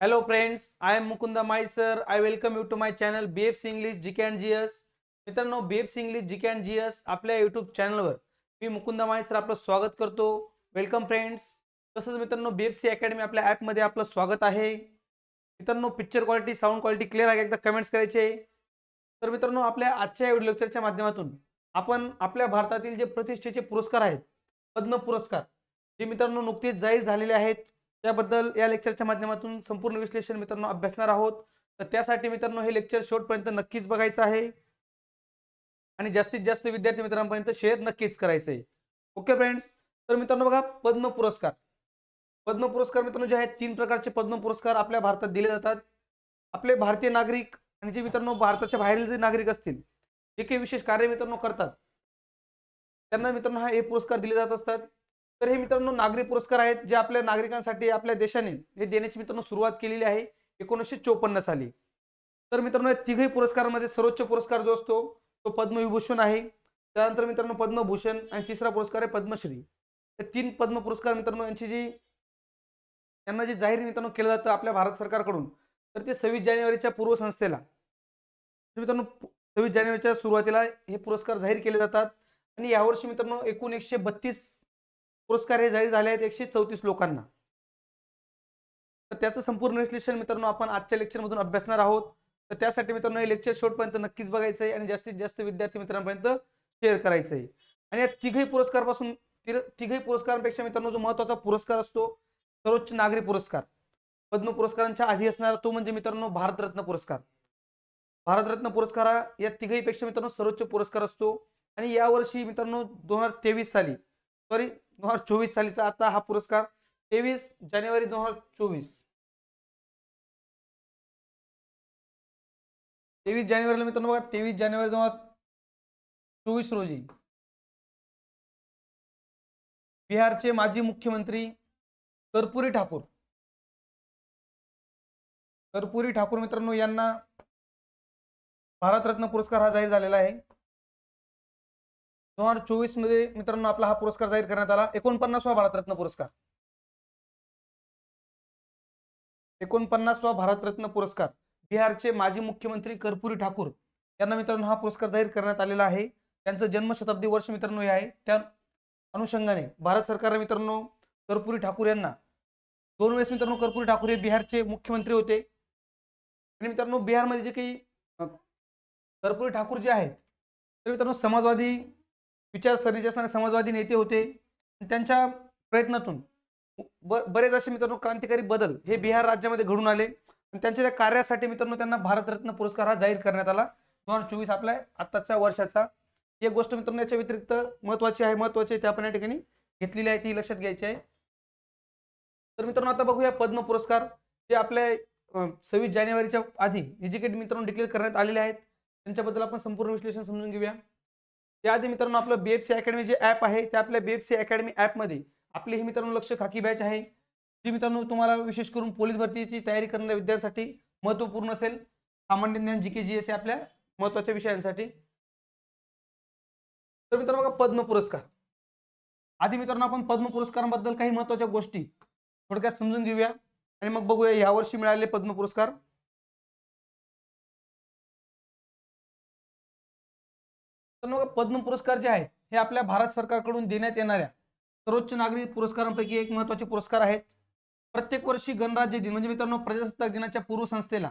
Hello friends, I am Mukunda Mai sir. I welcome you to my channel BFC G K and G S मित्रांनो BFC English G K and G S आपल्या YouTube चॅनलवर मी मुकुंद माय sir आपलं स्वागत करतो. Welcome friends तसंच मित्रांनो BFC academy आपल्या ॲपमध्ये आपलं स्वागत आहे. मित्रांनो picture quality sound quality clear आहे एकदा कमेंट्स करायचे. तर मित्रांनो आपल्या आजच्या या व्हिडिओ लेक्चरच्या माध्यमातून आपण आपल्या भारतातील जे प्रतिष्ठेचे पुरस्कार आहेत पद्म पुरस्कार जे मित्रांनो नुकतेच जाहीर झालेले आहेत त्याबद्दल या लेक्चरच्या माध्यमातून संपूर्ण विश्लेषण मित्रांनो अभ्यासणार आहोत. तर त्यासाठी मित्रांनो हे लेक्चर शेवटपर्यंत नक्कीच बघायचं आहे. आणि जास्तीत जास्त विद्यार्थी मित्रांपर्यंत शेअर नक्कीच करायचं आहे ओके फ्रेंड्स तर मित्रांनो बघा पद्म पुरस्कार. पद्म पुरस्कार मित्रांनो जे आहेत तीन प्रकारचे पद्म पुरस्कार आपल्या भारतात दिले जातात. आपले भारतीय नागरिक आणि जे मित्रांनो भारताच्या बाहेरील जे नागरिक असतील जे काही विशेष कार्य मित्रांनो करतात त्यांना मित्रांनो हा हे पुरस्कार दिले जात असतात. तर हे मित्रांनो नागरी पुरस्कार आहेत जे आपल्या नागरिकांसाठी आपल्या देशाने हे देण्याची मित्रांनो सुरुवात केलेली आहे एकोणीसशे चोपन्न साली. तर मित्रांनो या तिघही पुरस्कारामध्ये सर्वोच्च पुरस्कार जो असतो तो पद्मविभूषण आहे. त्यानंतर मित्रांनो पद्मभूषण आणि तिसरा पुरस्कार आहे पद्मश्री. हे तीन पद्म पुरस्कार मित्रांनो यांची जी यांना जे जाहीर मित्रांनो केलं जातं आपल्या भारत सरकारकडून तर ते सव्वीस जानेवारीच्या पूर्वसंस्थेला मित्रांनो सव्वीस जानेवारीच्या सुरुवातीला हे पुरस्कार जाहीर केले जातात. आणि यावर्षी मित्रांनो एकूण एकशे बत्तीस पुरस्कार हे जाहीर झाले आहेत एकशे चौतीस लोकांना. तर त्याचं संपूर्ण विश्लेषण मित्रांनो आपण आजच्या लेक्चरमधून अभ्यासणार आहोत. तर त्यासाठी मित्रांनो हे लेक्चर शेवटपर्यंत नक्कीच बघायचं आहे आणि जास्तीत जास्त विद्यार्थी मित्रांपर्यंत शेअर करायचं आहे आणि या तिघही पुरस्कारपासून तिघही पुरस्कारांपेक्षा मित्रांनो जो महत्त्वाचा पुरस्कार असतो सर्वोच्च नागरी पुरस्कार. पद्म पुरस्कारांच्या आधी असणारा तो म्हणजे मित्रांनो भारतरत्न पुरस्कार. भारतरत्न पुरस्कार हा या तिघहीपेक्षा मित्रांनो सर्वोच्च पुरस्कार असतो. आणि यावर्षी मित्रांनो दोन हजार तेवीस साली सॉरी दोन हजार चोवीस सालीचा आता हा पुरस्कार तेवीस जानेवारी दोन हजार चोवीस. तेवीस जानेवारीला मित्रांनो बघा तेवीस जानेवारी दोन हजार चोवीस रोजी बिहारचे माजी मुख्यमंत्री कर्पुरी ठाकूर. कर्पुरी ठाकूर मित्रांनो यांना भारतरत्न पुरस्कार हा जाहीर झालेला आहे. दोन हजार चोवीसमध्ये मित्रांनो आपला हा पुरस्कार जाहीर करण्यात आला. एकोणपन्नासवा भारतरत्न पुरस्कार. एकोणपन्नासवा भारतरत्न पुरस्कार. बिहारचे माजी मुख्यमंत्री कर्पुरी ठाकूर यांना मित्रांनो हा पुरस्कार जाहीर करण्यात आलेला आहे. त्यांचं जन्मशताब्दी वर्ष मित्रांनो हे आहे. त्या अनुषंगाने भारत सरकारने मित्रांनो कर्पुरी ठाकूर यांना दोन वेळेस मित्रांनो कर्पुरी ठाकूर हे बिहारचे मुख्यमंत्री होते. आणि मित्रांनो बिहारमध्ये जे काही कर्पुरी ठाकूर जे आहेत तर मित्रांनो समाजवादी विचारसरणीचे असणारे समाजवादी नेते होते. त्यांच्या प्रयत्नातून ब बरेच असे मित्रांनो क्रांतिकारी बदल हे बिहार राज्यामध्ये घडून आले. आणि त्यांच्या त्या कार्यासाठी मित्रांनो त्यांना भारतरत्न पुरस्कार हा जाहीर करण्यात आला. दोन हजार चोवीस आपल्या आत्ताच्या वर्षाचा. एक गोष्ट मित्रांनो याच्या व्यतिरिक्त महत्वाची आहे. महत्वाची आहे ते आपण या ठिकाणी घेतलेली आहे. ती लक्षात घ्यायची आहे. तर मित्रांनो आता बघूया पद्म पुरस्कार जे आपल्या सव्वीस जानेवारीच्या आधी एज्युकेट मित्रांनो डिक्लेअर करण्यात आलेले आहेत. त्यांच्याबद्दल आपण संपूर्ण विश्लेषण समजून घेऊया. त्याआधी मित्रांनो आपलं बीएफसी अकॅडमी जे ॲप आहे त्या आपल्या बीएफसी अकॅडमी ॲपमध्ये आपले ही मित्रांनो लक्ष खाकी बॅच आहे. जी मित्रांनो तुम्हाला विशेष करून पोलीस भरतीची तयारी करणाऱ्या विद्यार्थ्यांसाठी महत्त्वपूर्ण असेल. सामान्य ज्ञान जी के जी एस या आपल्या महत्त्वाच्या विषयांसाठी. तर मित्रांनो बघा पद्म पुरस्कार. आधी मित्रांनो आपण पद्म पुरस्कारांबद्दल काही महत्त्वाच्या गोष्टी थोडक्यात समजून घेऊया. आणि मग बघूया यावर्षी मिळालेले पद्म पुरस्कार. पद्म पुरस्कार जे आहेत हे आपल्या भारत सरकारकडून देण्यात येणाऱ्या सर्वोच्च नागरी पुरस्कारांपैकी एक महत्त्वाचे पुरस्कार आहेत. प्रत्येक वर्षी गणराज्य दिन म्हणजे मित्रांनो प्रजासत्ताक दिनाच्या पूर्वसंस्थेला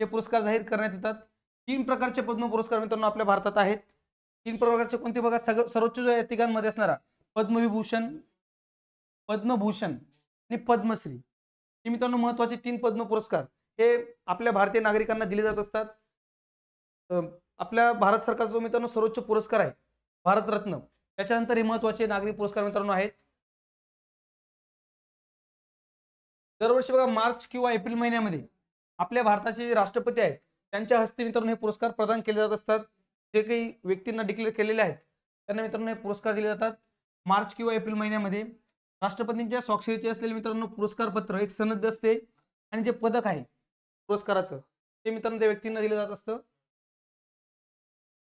हे पुरस्कार जाहीर करण्यात येतात. तीन प्रकारचे पद्म पुरस्कार मित्रांनो आपल्या भारतात आहेत. तीन प्रकारचे कोणते बघा सगळं सर्वोच्च जो आहे तिघांमध्ये असणारा पद्मविभूषण पद्मभूषण आणि पद्मश्री. हे मित्रांनो महत्त्वाचे तीन पद्म पुरस्कार हे आपल्या भारतीय नागरिकांना दिले जात असतात. आपल्या भारत सरकारचा जो मित्रांनो सर्वोच्च पुरस्कार आहे भारतरत्न त्याच्यानंतर हे महत्त्वाचे नागरी पुरस्कार मित्रांनो आहेत. दरवर्षी बघा मार्च किंवा एप्रिल महिन्यामध्ये आपल्या भारताचे जे राष्ट्रपती आहेत त्यांच्या हस्ते मित्रांनो हे पुरस्कार प्रदान केले जात असतात. जे काही व्यक्तींना डिक्लेअर केलेले आहेत त्यांना मित्रांनो हे पुरस्कार दिले जातात. मार्च किंवा एप्रिल महिन्यामध्ये राष्ट्रपतींच्या स्वाक्षरीचे असलेले मित्रांनो पुरस्कार पत्र एक सनद असते. आणि जे पदक आहे पुरस्काराचं ते मित्रांनो त्या व्यक्तींना दिलं जात असतं.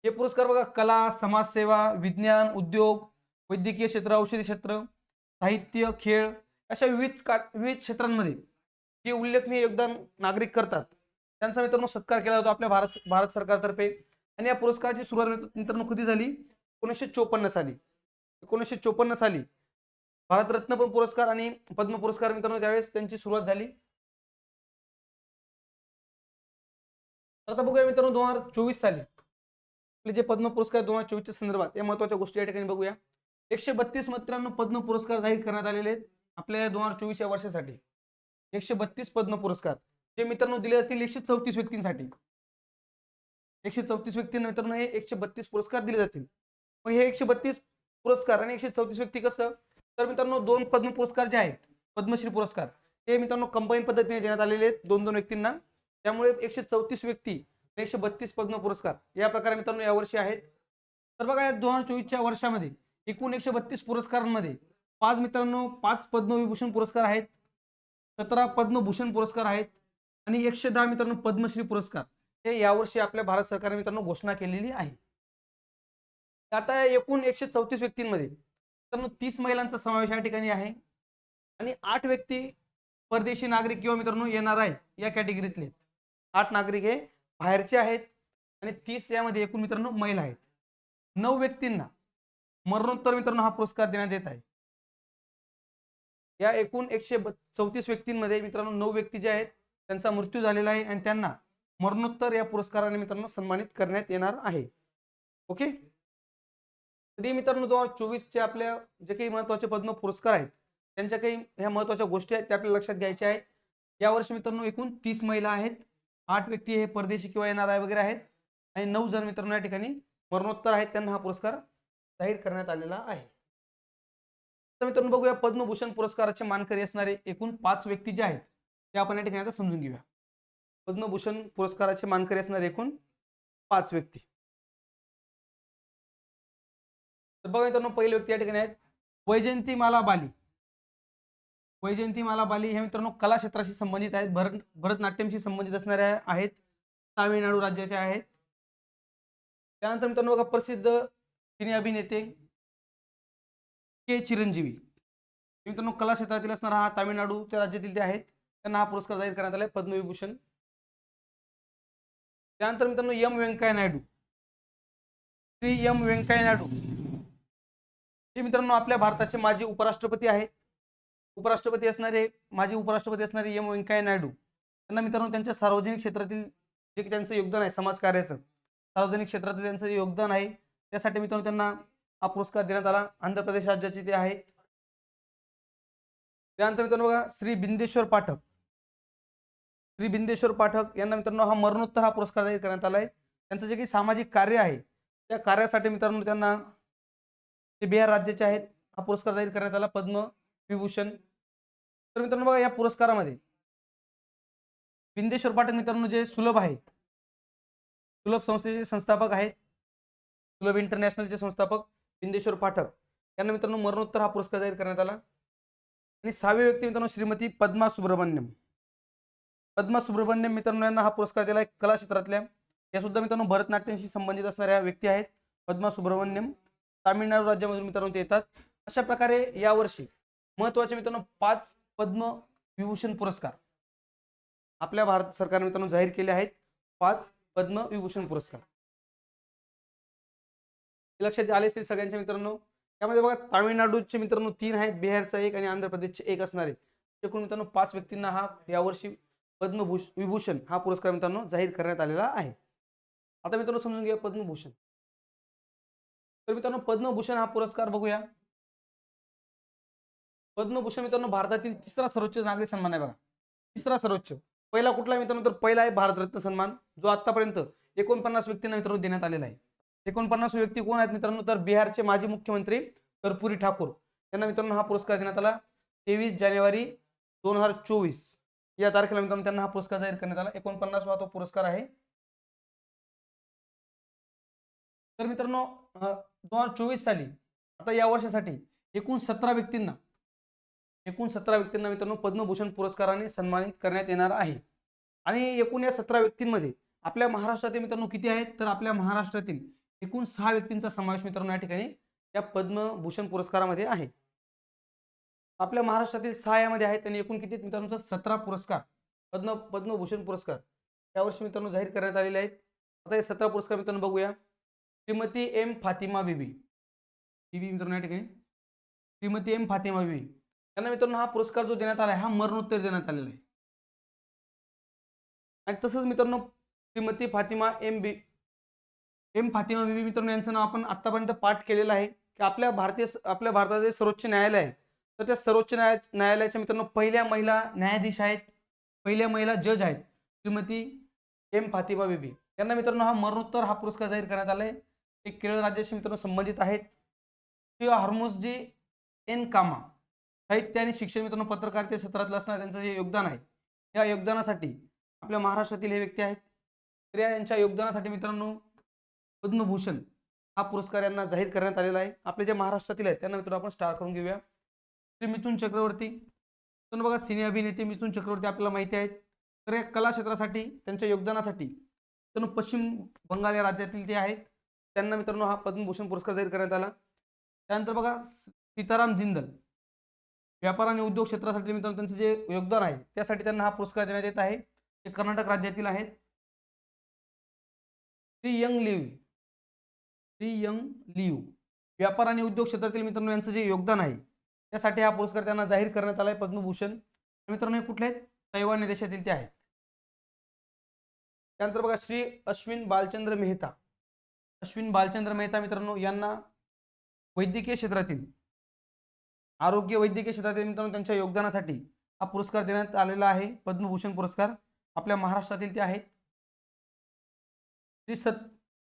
हे पुरस्कार बघा कला समाजसेवा विज्ञान उद्योग वैद्यकीय क्षेत्र औषधी क्षेत्र साहित्य खेळ अशा विविध का विविध क्षेत्रांमध्ये जे उल्लेखनीय योगदान नागरिक करतात. त्यांचा मित्रांनो सत्कार केला जातो आपल्या भारत भारत सरकारतर्फे आणि या पुरस्काराची सुरुवात मित्रांनो कधी झाली? एकोणीसशे चोपन्न साली. एकोणीसशे चोपन्न साली. भारतरत्न पण पुरस्कार आणि पद्म पुरस्कार मित्रांनो त्यावेळेस त्यांची सुरुवात झाली. आता बघूया मित्रांनो दोन हजार चोवीस साली. आपले जे पद्म पुरस्कार दोन हजार चोवीसच्या संदर्भात या महत्त्वाच्या गोष्टी या ठिकाणी बघूया. एकशे बत्तीस मित्रांनो पद्म पुरस्कार जाहीर करण्यात आलेले आहेत आपल्या दोन हजार चोवीस या वर्षासाठी. एकशे बत्तीस पद्म पुरस्कार. जे मित्रांनो दिले जातील एकशे चौतीस व्यक्तींसाठी. एकशे चौतीस व्यक्तींना मित्रांनो हे एकशे बत्तीस पुरस्कार दिले जातील. मग हे एकशे बत्तीस पुरस्कार आणि एकशे चौतीस व्यक्ती कसं? तर मित्रांनो दोन पद्म पुरस्कार जे आहेत पद्मश्री पुरस्कार ते मित्रांनो कंबाईन पद्धतीने देण्यात आलेले आहेत दोन दोन व्यक्तींना. त्यामुळे एकशे चौतीस व्यक्ती एकशे बत्तीस पद्म पुरस्कार. या प्रकारे मित्रांनो यावर्षी आहेत. तर बघा या दोन हजार चोवीसच्या वर्षामध्ये एकूण एकशे बत्तीस पुरस्कारांमध्ये पाच मित्रांनो पाच पद्मविभूषण पुरस्कार आहेत सतरा पद्मभूषण पुरस्कार आहेत आणि एकशे दहा मित्रांनो पद्मश्री पुरस्कार. हे यावर्षी आपल्या भारत सरकारने मित्रांनो घोषणा केलेली आहे. आता एकूण एकशे चौतीस व्यक्तींमध्ये मित्रांनो तीस महिलांचा समावेश या ठिकाणी आहे आणि आठ व्यक्ती परदेशी नागरिक किंवा मित्रांनो येणार आहे या कॅटेगरीतले. आठ नागरिक हे बाहेरचे आहेत आणि तीस यामध्ये एकूण मित्रांनो महिला आहेत. नऊ व्यक्तींना मरणोत्तर मित्रांनो हा पुरस्कार देण्यात येत आहे. या एकूण एकशे चौतीस व्यक्तींमध्ये मित्रांनो नऊ व्यक्ती जे आहेत त्यांचा मृत्यू झालेला आहे आणि त्यांना मरणोत्तर या पुरस्काराने मित्रांनो सन्मानित करण्यात येणार आहे. ओके? तरी मित्रांनो दोन हजार चोवीसचे आपल्या जे काही महत्त्वाचे पद्म पुरस्कार आहेत त्यांच्या काही ह्या महत्त्वाच्या गोष्टी आहेत त्या आपल्याला लक्षात घ्यायच्या आहेत. यावर्षी मित्रांनो एकूण तीस महिला आहेत. आठ व्यक्ती हे परदेशी किंवा येणार आहे वगैरे आहेत. आणि नऊ जण मित्रांनो या ठिकाणी मरणोत्तर आहेत. त्यांना हा पुरस्कार जाहीर करण्यात आलेला आहे. तर मित्रांनो बघूया पद्मभूषण पुरस्काराचे मानकरी असणारे एकूण पाच व्यक्ती जे आहेत ते आपण या ठिकाणी आता समजून घेऊया. पद्मभूषण पुरस्काराचे मानकरी असणारे एकूण पाच व्यक्ती. तर बघा मित्रांनो पहिले व्यक्ती या ठिकाणी आहेत. वैजयंती माला बाली वैजयंती माला बाली हे मित्रांनो कला क्षेत्राशी संबंधित आहेत. भरत भरतनाट्यमशी संबंधित असणाऱ्या आहेत. तामिळनाडू राज्याचे आहेत. त्यानंतर मित्रांनो बघा प्रसिद्ध सिने अभिनेते के. चिरंजीवी. मित्रांनो कला क्षेत्रातील असणारा हा तामिळनाडूच्या राज्यातील ते आहेत. त्यांना हा पुरस्कार जाहीर करण्यात आला आहे पद्मविभूषण. त्यानंतर मित्रांनो एम. व्यंकय्या नायडू. श्री एम. व्यंकय्या नायडू. हे मित्रांनो आपल्या भारताचे माजी उपराष्ट्रपती आहेत. उपराष्ट्रपती असणारे माजी उपराष्ट्रपती असणारे एम व्यंकय्या नायडू. त्यांना मित्रांनो त्यांच्या सार्वजनिक क्षेत्रातील जे त्यांचं योगदान आहे समाजकार्याचं. सार्वजनिक क्षेत्रातील त्यांचं जे योगदान आहे त्यासाठी मित्रांनो त्यांना हा पुरस्कार देण्यात आला. आंध्र प्रदेश राज्याचे ते आहेत. त्यानंतर मित्रांनो बघा श्री बिंदेश्वर पाठक. श्री बिंदेश्वर पाठक यांना मित्रांनो हा मरणोत्तर हा पुरस्कार जाहीर करण्यात आला आहे त्यांचं जे काही सामाजिक कार्य आहे त्या कार्यासाठी मित्रांनो त्यांना ते बिहार राज्याचे आहेत. हा पुरस्कार जाहीर करण्यात आला. पद्म विभूषण तर मित्रांनो बघा या पुरस्कारामध्ये बिंदेश्वर पाटील मित्रांनो जे सुलभ आहे सुलभ संस्थेचे संस्थापक आहेत सुलभ इंटरनॅशनलचे संस्थापक बिंदेश्वर पाठक यांना मित्रांनो मरणोत्तर हा पुरस्कार जाहीर करण्यात आला. आणि सहावी व्यक्ती मित्रांनो श्रीमती पद्मा सुब्रमण्यम. पद्मा सुब्रमण्यम मित्रांनो यांना हा पुरस्कार दिला आहे कला क्षेत्रातल्या या सुद्धा मित्रांनो भरतनाट्यमशी संबंधित असणाऱ्या व्यक्ती आहेत पद्मा सुब्रमण्यम. तामिळनाडू राज्यामधून मित्रांनो ते येतात. अशा प्रकारे यावर्षी महत्त्वाचे मित्रांनो पाच पद्म विभूषण पुरस्कार. आपल्या भारत सरकारने मित्रांनो जाहीर केले आहेत पाच पद्म विभूषण पुरस्कार. लक्षात आले असतील सगळ्यांच्या मित्रांनो? त्यामध्ये बघा तामिळनाडूचे मित्रांनो तीन आहेत बिहारचा एक आणि आंध्र प्रदेशचे एक असणारे एकूण मित्रांनो पाच व्यक्तींना हा यावर्षी पद्मभूष विभूषण हा पुरस्कार मित्रांनो जाहीर करण्यात आलेला आहे. आता मित्रांनो समजून घ्या पद्मभूषण. तर मित्रांनो पद्मभूषण हा पुरस्कार बघूया. पद्मभूषण मित्रांनो भारतातील तिसरा सर्वोच्च नागरी सन्मान आहे बघा. तिसरा सर्वोच्च. पहिला कुठला मित्रांनो? तर पहिला आहे भारतरत्न सन्मान जो आतापर्यंत एकोणपन्नास व्यक्तींना मित्रांनो देण्यात आलेला आहे. एकोणपन्नास व्यक्ती कोण आहेत मित्रांनो? तर बिहारचे माजी मुख्यमंत्री कर्पुरी ठाकूर. यांना मित्रांनो हा पुरस्कार देण्यात आला. तेवीस जानेवारी दोन हजार चोवीस. या तारखेला मित्रांनो त्यांना हा पुरस्कार जाहीर करण्यात आला. एकोणपन्नास हा तो पुरस्कार आहे. तर मित्रांनो दोन हजार चोवीस साली आता या वर्षासाठी एकूण सतरा व्यक्तींना एकूण सतरा व्यक्तींना मित्रांनो पद्मभूषण पुरस्काराने सन्मानित करण्यात येणार आहे. आणि एकूण या सतरा व्यक्तींमध्ये आपल्या महाराष्ट्रातील मित्रांनो किती आहेत? तर आपल्या महाराष्ट्रातील एकूण सहा व्यक्तींचा समावेश मित्रांनो या ठिकाणी या पद्मभूषण पुरस्कारामध्ये आहे. आपल्या महाराष्ट्रातील सहा यामध्ये आहेत आणि एकूण किती मित्रांनो? सतरा पुरस्कार पद्म पद्मभूषण पुरस्कार यावर्षी मित्रांनो जाहीर करण्यात आलेले आहेत. आता हे सतरा पुरस्कार मित्रांनो बघूया. श्रीमती एम फातिमा बीबी. बीबी मित्रांनो या ठिकाणी. श्रीमती एम फातिमा बीबी. त्यांना मित्रांनो हा पुरस्कार जो देण्यात आला आहे हा मरणोत्तर देण्यात आलेला आहे. आणि तसंच मित्रांनो Shrimati Fatima M B M Fatima Bibi मित्रांनो यांचं नाव आपण आतापर्यंत पाठ केलेलं आहे की आपल्या भारतीय आपल्या भारताचे सर्वोच्च न्यायालय आहे. तर त्या सर्वोच्च न्याया न्यायालयाच्या मित्रांनो पहिल्या महिला न्यायाधीश आहेत पहिल्या महिला जज आहेत श्रीमती एम फातिमा बीबी त्यांना मित्रांनो हा मरणोत्तर हा पुरस्कार जाहीर करण्यात आला आहे ते केरळ राज्याशी मित्रांनो संबंधित आहेत. शिव हार्मोसजी एन कामा. साहित्य आणि शिक्षण मित्रांनो पत्रकारिता क्षेत्रातलं असणार त्यांचं जे योगदान आहे या योगदानासाठी आपल्या महाराष्ट्रातील हे व्यक्ती आहेत. तर या यांच्या योगदानासाठी मित्रांनो पद्मभूषण हा पुरस्कार यांना जाहीर करण्यात आलेला आहे. आपले जे महाराष्ट्रातील आहेत त्यांना मित्रांनो आपण स्टार करून घेऊया. श्री मिथुन चक्रवर्ती. तर बघा सिने अभिनेते मिथुन चक्रवर्ती आपल्याला माहिती आहेत. तर या कला क्षेत्रासाठी त्यांच्या योगदानासाठी तर पश्चिम बंगाल या राज्यातील ते आहेत. त्यांना मित्रांनो हा पद्मभूषण पुरस्कार जाहीर करण्यात आला. त्यानंतर बघा सीताराम जिंदल. व्यापार आणि उद्योग क्षेत्रासाठी मित्रांनो त्यांचं जे योगदान आहे त्यासाठी त्यांना हा पुरस्कार देण्यात येत आहे. ते कर्नाटक राज्यातील आहेत. Shri Young Liu. Shri Young Liu. व्यापार आणि उद्योग क्षेत्रातील मित्रांनो यांचं जे योगदान आहे त्यासाठी हा पुरस्कार त्यांना जाहीर करण्यात आला आहे पद्मभूषण मित्रांनो हे कुठले आहेत? तैवान देशातील ते आहेत. त्यानंतर बघा श्री अश्विन बालचंद्र मेहता. अश्विन बालचंद्र मेहता मित्रांनो यांना वैद्यकीय क्षेत्रातील आरोग्य वैद्यकीय क्षेत्रातील मित्रांनो त्यांच्या योगदानासाठी हा पुरस्कार देण्यात आलेला आहे. पद्मभूषण पुरस्कार आपल्या महाराष्ट्रातील ते आहेत. श्री सत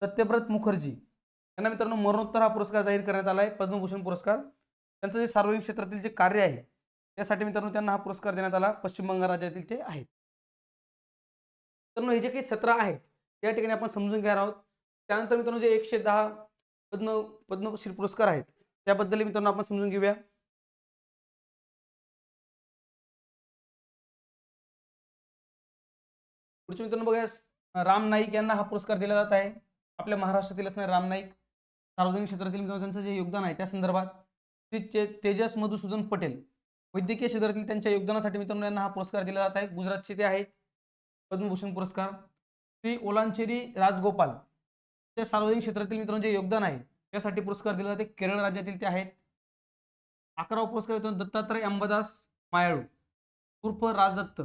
सत्यव्रत मुखर्जी. यांना मित्रांनो मरणोत्तर हा पुरस्कार जाहीर करण्यात आला आहे पद्मभूषण पुरस्कार. त्यांचं जे सार्वजनिक क्षेत्रातील जे कार्य आहे त्यासाठी मित्रांनो त्यांना हा पुरस्कार देण्यात आला. पश्चिम बंगाल राज्यातील ते आहेत. मित्रांनो हे जे काही सतरा आहेत या ठिकाणी आपण समजून घेणार आहोत. त्यानंतर मित्रांनो जे एकशे दहा पद्म पद्मश्री पुरस्कार आहेत त्याबद्दल मित्रांनो आपण समजून घेऊया. पुढचे मित्रांनो बघा राम नाईक यांना हा पुरस्कार दिला जात आहे. आपल्या महाराष्ट्रातील नाही राम नाईक. सार्वजनिक क्षेत्रातील मित्रांनो त्यांचं जे योगदान आहे त्या संदर्भात श्री तेजस मधुसूदन पटेल वैद्यकीय क्षेत्रातील त्यांच्या योगदानासाठी मित्रांनो यांना हा पुरस्कार दिला जात आहे. गुजरातचे ते आहेत. पद्मभूषण पुरस्कार. श्री ओलांचेरी राजगोपाल त्या सार्वजनिक क्षेत्रातील मित्रांनो जे योगदान आहे त्यासाठी पुरस्कार दिला जाते केरळ राज्यातील ते आहेत. अकरावा पुरस्कार दत्तात्रय अंबादास मायाळू उर्फ राजदत्त.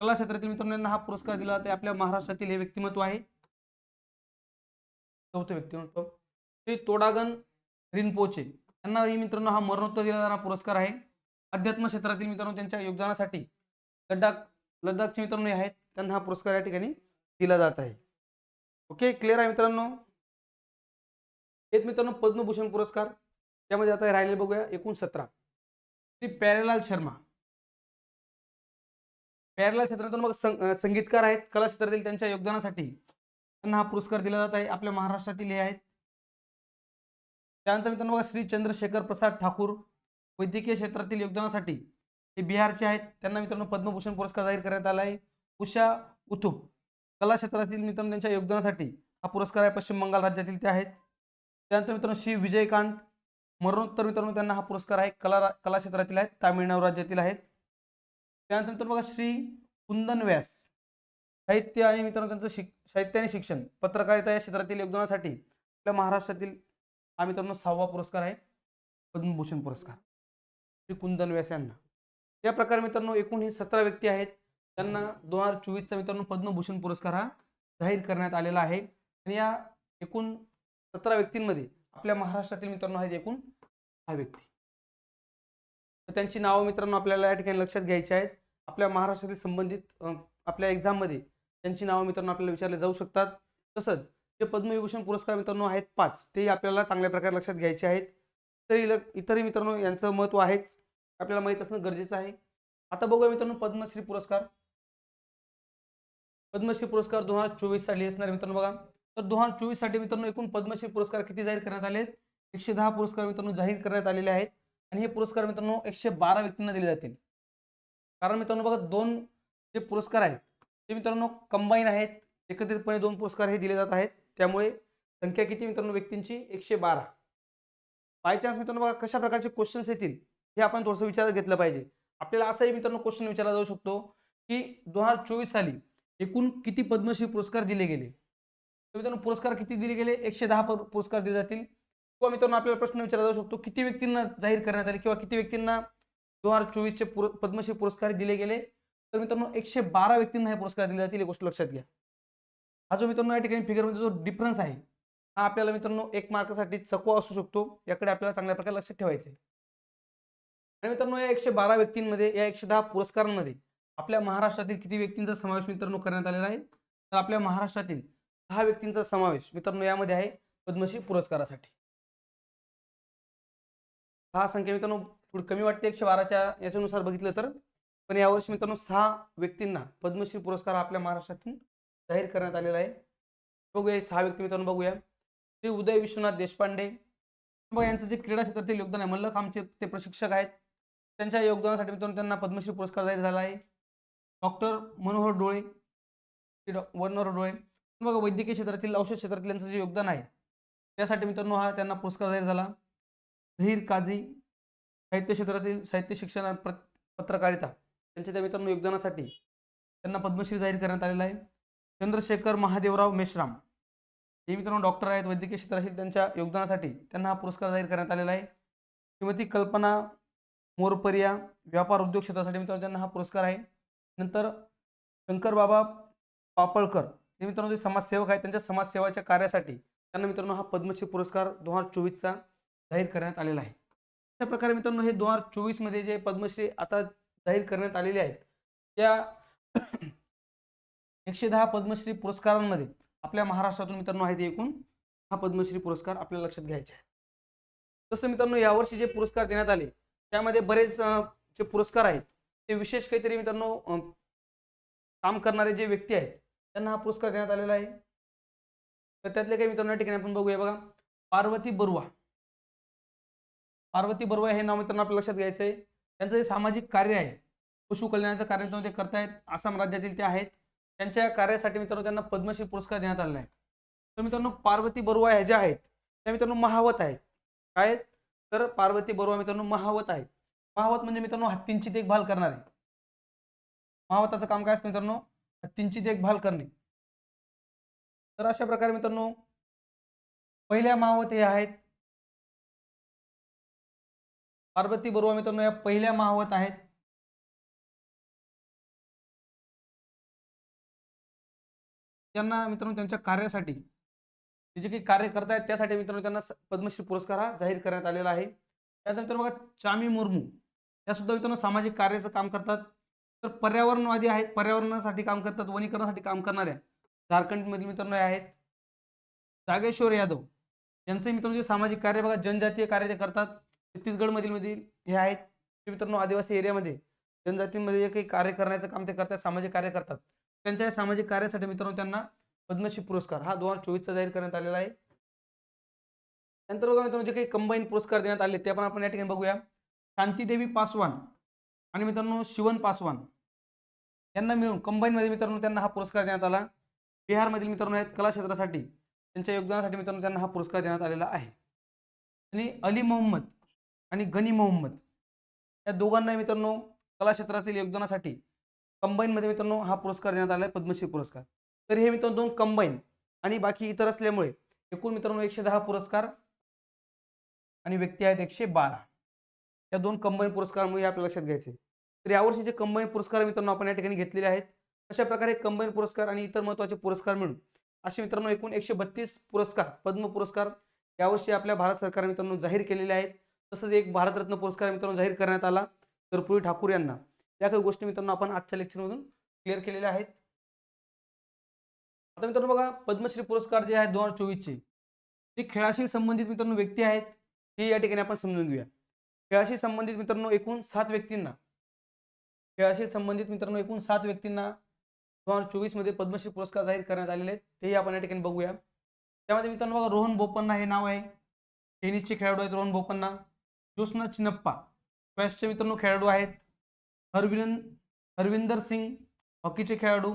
कला क्षेत्रातील मित्रांनो हा पुरस्कार दिला ते आपल्या महाराष्ट्रातील हे व्यक्तिमत्व आहे. चौथं व्यक्तिमत्व. श्री तोडागन रिनपोचे. त्यांना मित्रांनो हा मरणोत्तर दिला जाणारा पुरस्कार आहे. अध्यात्म क्षेत्रातील मित्रांनो त्यांच्या योगदानासाठी लडाख लडाखचे मित्रांनो हे आहेत. त्यांना हा पुरस्कार या ठिकाणी दिला जात आहे. ओके क्लिअर आहे मित्रांनो? हेच मित्रांनो पद्मभूषण पुरस्कार. त्यामध्ये आता राहिले बघूया. एकूण सतरा श्री प्यारेलाल शर्मा. पॅरल क्षेत्रातून मग सं संगीतकार आहेत कला क्षेत्रातील त्यांच्या योगदानासाठी त्यांना हा पुरस्कार दिला जात आहे. आपल्या महाराष्ट्रातील हे आहेत. त्यानंतर मित्रांनो बघा श्री चंद्रशेखर प्रसाद ठाकूर वैद्यकीय क्षेत्रातील योगदानासाठी हे बिहारचे आहेत. त्यांना मित्रांनो पद्मभूषण पुरस्कार जाहीर करण्यात आला आहे. उषा उथुप कला क्षेत्रातील मित्रांनो त्यांच्या योगदानासाठी हा पुरस्कार आहे. पश्चिम बंगाल राज्यातील ते आहेत. त्यानंतर मित्रांनो श्री विजयकांत मरणोत्तर मित्रांनो त्यांना हा पुरस्कार आहे. कला कला क्षेत्रातील आहेत. तामिळनाडू राज्यातील आहेत. त्यानंतर मित्रांनो बघा श्री कुंदन व्यास साहित्य आणि मित्रांनो त्यांचं शिक साहित्य आणि शिक्षण पत्रकारिता या क्षेत्रातील योगदानासाठी आपल्या महाराष्ट्रातील हा मित्रांनो सहावा पुरस्कार आहे पद्मभूषण पुरस्कार. श्री कुंदन व्यास यांना. या प्रकारे मित्रांनो एकूण हे सतरा व्यक्ती आहेत. त्यांना दोन हजार चोवीसचा मित्रांनो पद्मभूषण पुरस्कार हा जाहीर करण्यात आलेला आहे. आणि या एकूण सतरा व्यक्तींमध्ये आपल्या महाराष्ट्रातील मित्रांनो आहेत एकूण हा व्यक्ती. तर त्यांची नावं मित्रांनो आपल्याला या ठिकाणी लक्षात घ्यायची आहेत. आपल्या महाराष्ट्रातील संबंधित आपल्या एक्झाममध्ये त्यांची नावं मित्रांनो आपल्याला विचारले जाऊ शकतात. तसंच जे पद्मविभूषण पुरस्कार मित्रांनो आहेत पाच ते आपल्याला चांगल्या प्रकारे लक्षात घ्यायचे आहेत. तरी इतरही मित्रांनो यांचं महत्त्व आहेच. आपल्याला माहीत असणं गरजेचं आहे. आता बघूया मित्रांनो पद्मश्री पुरस्कार. पद्मश्री पुरस्कार दोन हजार चोवीस साली असणार मित्रांनो बघा. तर दोन हजार चोवीससाठी मित्रांनो एकूण पद्मश्री पुरस्कार किती जाहीर करण्यात आले आहेत एकशे दहा पुरस्कार मित्रांनो जाहीर करण्यात आलेले आहेत. आणि हे पुरस्कार मित्रांनो एकशे बारा व्यक्तींना दिले जातील. कारण मित्रांनो बघा दोन जे पुरस्कार आहेत ते मित्रांनो कंबाईन आहेत. एकत्रितपणे दोन पुरस्कार हे दिले जात आहेत. त्यामुळे संख्या किती मित्रांनो व्यक्तींची? एकशे बारा. बाय चान्स मित्रांनो बघा कशा प्रकारचे क्वेश्चन्स येतील हे आपण थोडंसं विचारात घेतलं पाहिजे. आपल्याला असाही मित्रांनो क्वेश्चन विचारला जाऊ शकतो की दोन हजार चोवीस साली एकूण किती पद्मश्री पुरस्कार दिले गेले? तर मित्रांनो पुरस्कार किती दिले गेले? एकशे दहा पुरस्कार दिले जातील. किंवा मित्रांनो आपल्याला प्रश्न विचारला जाऊ शकतो किती व्यक्तींना जाहीर करण्यात आले किंवा किती व्यक्तींना दोन हजार चोवीसचे पुर पद्मश्री पुरस्कार दिले गेले? तर मित्रांनो एकशे बारा व्यक्तींना हे पुरस्कार दिले जातील ही गोष्ट लक्षात घ्या. हा जो मित्रांनो या ठिकाणी फिगरमध्ये जो डिफरन्स आहे हा आपल्याला मित्रांनो एक मार्कासाठी चकवा असू शकतो. याकडे आपल्याला चांगल्या प्रकारे लक्षात ठेवायचं आहे आणि मित्रांनो या एकशे बारा व्यक्तींमध्ये या एकशे दहा पुरस्कारांमध्ये आपल्या महाराष्ट्रातील किती व्यक्तींचा समावेश मित्रांनो करण्यात आलेला आहे? तर आपल्या महाराष्ट्रातील दहा व्यक्तींचा समावेश मित्रांनो यामध्ये आहे पद्मश्री पुरस्कारासाठी. सहा संख्या मित्रांनो थोडी कमी वाटते एकशे बाराच्या याच्यानुसार बघितलं तर. पण यावर्षी मित्रांनो सहा व्यक्तींना पद्मश्री पुरस्कार आपल्या महाराष्ट्रातून जाहीर करण्यात आलेला आहे. बघूया सहा व्यक्ती मित्रांनो बघूया. श्री उदय विश्वनाथ देशपांडे. बघा यांचं जे क्रीडा क्षेत्रातील योगदान आहे मल्लख आमचे ते प्रशिक्षक आहेत. त्यांच्या योगदानासाठी मित्रांनो त्यांना पद्मश्री पुरस्कार जाहीर झाला आहे. डॉक्टर मनोहर डोळे. ते डॉ मनोहर डोळे. बघा वैद्यकीय क्षेत्रातील औषध क्षेत्रातील यांचं जे योगदान आहे त्यासाठी मित्रांनो हा त्यांना पुरस्कार जाहीर झाला. झहीर काझी साहित्य क्षेत्रातील साहित्य शिक्षण पत्रकारिता त्यांच्या त्या मित्रांनो योगदानासाठी त्यांना पद्मश्री जाहीर करण्यात आलेला आहे. चंद्रशेखर महादेवराव मेश्राम हे मित्रांनो डॉक्टर आहेत. वैद्यकीय क्षेत्रातील त्यांच्या योगदानासाठी त्यांना हा पुरस्कार जाहीर करण्यात आलेला आहे. श्रीमती कल्पना मोरपरिया व्यापार उद्योग क्षेत्रासाठी मित्रांनो त्यांना हा पुरस्कार आहे. नंतर शंकर बाबा पापळकर हे मित्रांनो जे समाजसेवक आहेत त्यांच्या समाजसेवाच्या कार्यासाठी त्यांना मित्रांनो हा पद्मश्री पुरस्कार दोन हजार चोवीसचा जाहीर करण्यात आलेला आहे. अशा प्रकारे मित्रांनो हे दोन हजार चोवीसमध्ये जे पद्मश्री आता जाहीर करण्यात आलेले आहेत त्या एकशे दहा पद्मश्री पुरस्कारांमध्ये आपल्या महाराष्ट्रातून मित्रांनो आहेत एकूण हा पद्मश्री पुरस्कार आपल्याला लक्षात घ्यायचे आहे तसं मित्रांनो यावर्षी जे पुरस्कार देण्यात आले त्यामध्ये बरेच जे पुरस्कार आहेत ते विशेष काहीतरी मित्रांनो काम करणारे जे व्यक्ती आहेत त्यांना हा पुरस्कार देण्यात आलेला आहे. तर त्यातले काही मित्रांनो ठिकाणी आपण बघूया बघा. पार्वती बरुवा. पार्वती बरुवा हे नाव मित्रांनो आपल्या लक्षात घ्यायचं आहे. त्यांचं जे सामाजिक कार्य आहे पशु कल्याणाचं कार्य मित्रांनो ते करतायत. आसाम राज्यातील ते आहेत. त्यांच्या या कार्यासाठी मित्रांनो त्यांना पद्मश्री पुरस्कार देण्यात आलेला आहे. तर मित्रांनो पार्वती बरुवा ह्या ज्या आहेत त्या मित्रांनो महावत आहेत. काय तर पार्वती बरुवा मित्रांनो महावत आहेत. महावत म्हणजे मित्रांनो हत्तींची देखभाल करणारे. महावताचं काम काय असतं मित्रांनो? हत्तींची देखभाल करणे. तर अशा प्रकारे मित्रांनो पहिल्या महावत हे आहेत. पार्वती बरुवा मित्रांनो या पहिल्या महावत आहेत. त्यांना मित्रांनो त्यांच्या कार्यासाठी ते जे काही कार्य करतायत त्यासाठी मित्रांनो त्यांना पद्मश्री पुरस्कार हा जाहीर करण्यात आलेला आहे. त्यानंतर बघा चामी मुर्मू या सुद्धा मित्रांनो सामाजिक कार्याचं काम करतात. तर पर्यावरणवादी आहेत पर्यावरणासाठी काम करतात वनीकरणासाठी काम करणाऱ्या झारखंडमधील मित्रांनो आहेत. जागेश्वर यादव यांचे मित्रांनो जे सामाजिक कार्य बघा जनजातीय कार्य ते करतात. छत्तीसगडमधील मधील हे आहेत. ते मित्रांनो आदिवासी एरियामध्ये जनजातींमध्ये जे काही कार्य करण्याचं काम ते करतात सामाजिक कार्य करतात. त्यांच्या या सामाजिक कार्यासाठी मित्रांनो त्यांना पद्मश्री पुरस्कार हा दोन हजार चोवीसचा जाहीर करण्यात आलेला आहे. नंतर बघा मित्रांनो जे काही कंबाईन पुरस्कार देण्यात आले ते पण आपण या ठिकाणी बघूया. शांतीदेवी पासवान आणि मित्रांनो शिवन पासवान यांना मिळून कंबाईनमध्ये मित्रांनो त्यांना हा पुरस्कार देण्यात आला. बिहारमधील मित्रांनो आहेत कला क्षेत्रासाठी त्यांच्या योगदानासाठी मित्रांनो त्यांना हा पुरस्कार देण्यात आलेला आहे. आणि अली मोहम्मद आणि गनी मोहम्मद. या दोघांना मित्रांनो कला क्षेत्रातील योगदानासाठी कंबाईनमध्ये मित्रांनो हा पुरस्कार देण्यात आला आहे पद्मश्री पुरस्कार. तर हे मित्रांनो दोन कंबाईन आणि बाकी इतर असल्यामुळे एकूण मित्रांनो एकशे दहा पुरस्कार आणि व्यक्ती आहेत एकशे बारा. या दोन कंबाईन पुरस्कारामुळे आपल्या लक्षात घ्यायचे तर यावर्षी जे कंबाईन पुरस्कार मित्रांनो आपण या ठिकाणी घेतलेले आहेत अशा प्रकारे कंबाईन पुरस्कार आणि इतर महत्त्वाचे पुरस्कार मिळून असे मित्रांनो एकूण एकशे बत्तीस पुरस्कार पद्म पुरस्कार यावर्षी आपल्या भारत सरकार मित्रांनो जाहीर केलेले आहेत. तसंच एक भारतरत्न पुरस्कार मित्रांनो जाहीर करण्यात आला कर्पूरी ठाकूर यांना. या काही गोष्टी मित्रांनो आपण आजच्या लेक्चरमधून क्लिअर केलेल्या आहेत. आता मित्रांनो बघा पद्मश्री पुरस्कार जे आहेत दोन हजार चोवीसचे ते खेळाशी संबंधित मित्रांनो व्यक्ती आहेत हे या ठिकाणी आपण समजून घेऊया. खेळाशी संबंधित मित्रांनो एकूण सात व्यक्तींना खेळाशी संबंधित मित्रांनो एकूण सात व्यक्तींना दोन हजार चोवीसमध्ये पद्मश्री पुरस्कार जाहीर करण्यात आलेले आहेत तेही आपण या ठिकाणी बघूया. त्यामध्ये मित्रांनो बघा रोहन बोपन्ना हे नाव आहे. टेनिसचे खेळाडू आहेत रोहन बोपन्ना. ज्योत्स्ना चिनप्पा स्क्वॅशचे मित्रांनो खेळाडू आहेत. हरविंद हरविंदर सिंग हॉकीचे खेळाडू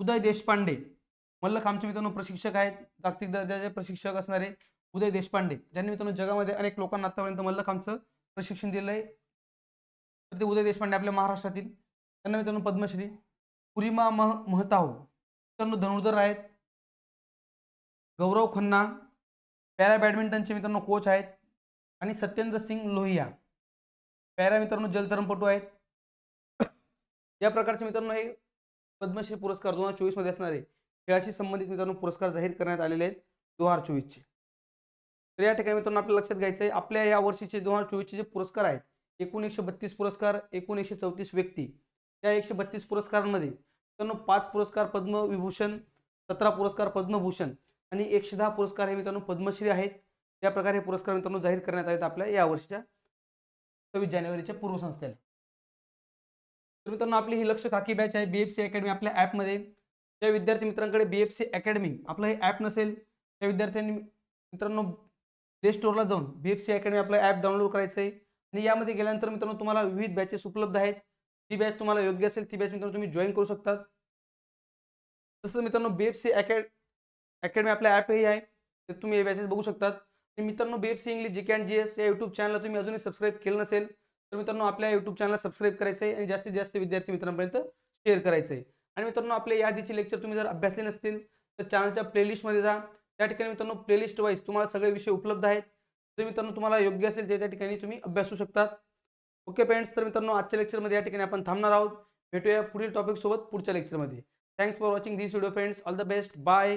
उदय देशपांडे. मल्लख मित्रांनो प्रशिक्षक आहेत जागतिक दर्जाचे प्रशिक्षक असणारे उदय देशपांडे. ज्यांनी मित्रांनो जगामध्ये अनेक लोकांना आतापर्यंत मल्लखांबचं प्रशिक्षण दिलं आहे तर ते उदय देशपांडे आपल्या महाराष्ट्रातील त्यांना मित्रांनो पद्मश्री पुरिमा मह महताव. मित्रांनो धनुर्धर आहेत. गौरव खन्ना पॅरा बॅडमिंटनचे मित्रांनो कोच आहेत. आणि सत्येंद्र सिंग लोहिया. पॅरा मित्रांनो जलतरणपटू आहेत. या प्रकारचे मित्रांनो हे पद्मश्री पुरस्कार दोन हजार चोवीसमध्ये असणारे खेळाशी संबंधित मित्रांनो पुरस्कार जाहीर करण्यात आलेले आहेत दोन हजार चोवीसचे. तर या ठिकाणी मित्रांनो आपल्याला लक्षात घ्यायचं आहे आपल्या या वर्षीचे दोन हजार चोवीसचे जे पुरस्कार आहेत एकूण एकशे बत्तीस पुरस्कार एकूण एकशे चौतीस व्यक्ती. त्या एकशे बत्तीस पुरस्कारांमध्ये मित्रांनो पाच पुरस्कार पद्मविभूषण सतरा पुरस्कार पद्मभूषण आणि एकशे दहा पुरस्कार हे मित्रांनो पद्मश्री आहेत. त्या प्रकारे हे पुरस्कार मित्रांनो जाहीर करण्यात आहेत आपल्या या वर्षीच्या सव्वीस जानेवारीच्या पूर्वसंस्थेला. तर मित्रांनो आपली ही लक्ष खाकी बॅच आहे बीएफसी अकॅडमी आपल्या ॲपमध्ये ज्या विद्यार्थी मित्रांकडे बीएफसी अकॅडमी आपलं हे ॲप नसेल त्या विद्यार्थ्यांनी मित्रांनो प्ले स्टोअरला जाऊन बीएफसी अकॅडमी आपलं ॲप डाउनलोड करायचं आहे आणि यामध्ये गेल्यानंतर मित्रांनो तुम्हाला विविध बॅचेस उपलब्ध आहेत. ती बॅच तुम्हाला योग्य असेल ती बॅच मित्रांनो तुम्ही जॉईन करू शकतात. तसंच मित्रांनो बीएफसी अकॅड अकॅडमी आपल्या ॲपही आहे. तर तुम्ही हे बॅचेस बघू शकतात. मित्रांनो BFC English G K and G S या युट्यूब चॅनलला तुम्ही अजूनही सबस्क्राईब केलं नसेल तर मित्रांनो आपल्या यूट्यूब चॅनलला सबस्क्राईब करायचं आहे आणि जास्तीत जास्त विद्यार्थी मित्रांपर्यंत शेअर करायचं आहे आणि मित्रांनो आपल्या यादीचे लेक्चर तुम्ही जर अभ्यासले नसतील तर चॅनलच्या प्लेलिस्टमध्ये जा. त्या ठिकाणी मित्रांनो प्लेलिस्ट वाईज तुम्हाला सगळे विषय उपलब्ध आहेत. तर मित्रांनो तुम्हाला योग्य असेल ते त्या ठिकाणी तुम्ही अभ्यासू शकतात. ओके फ्रेंड्स तर मित्रांनो आजच्या लेक्चरमध्ये या ठिकाणी आपण थांबणार आहोत. भेटूया पुढील टॉपिकसोबत पुढच्या लेक्चरमध्ये thanks for watching this video friends all the best bye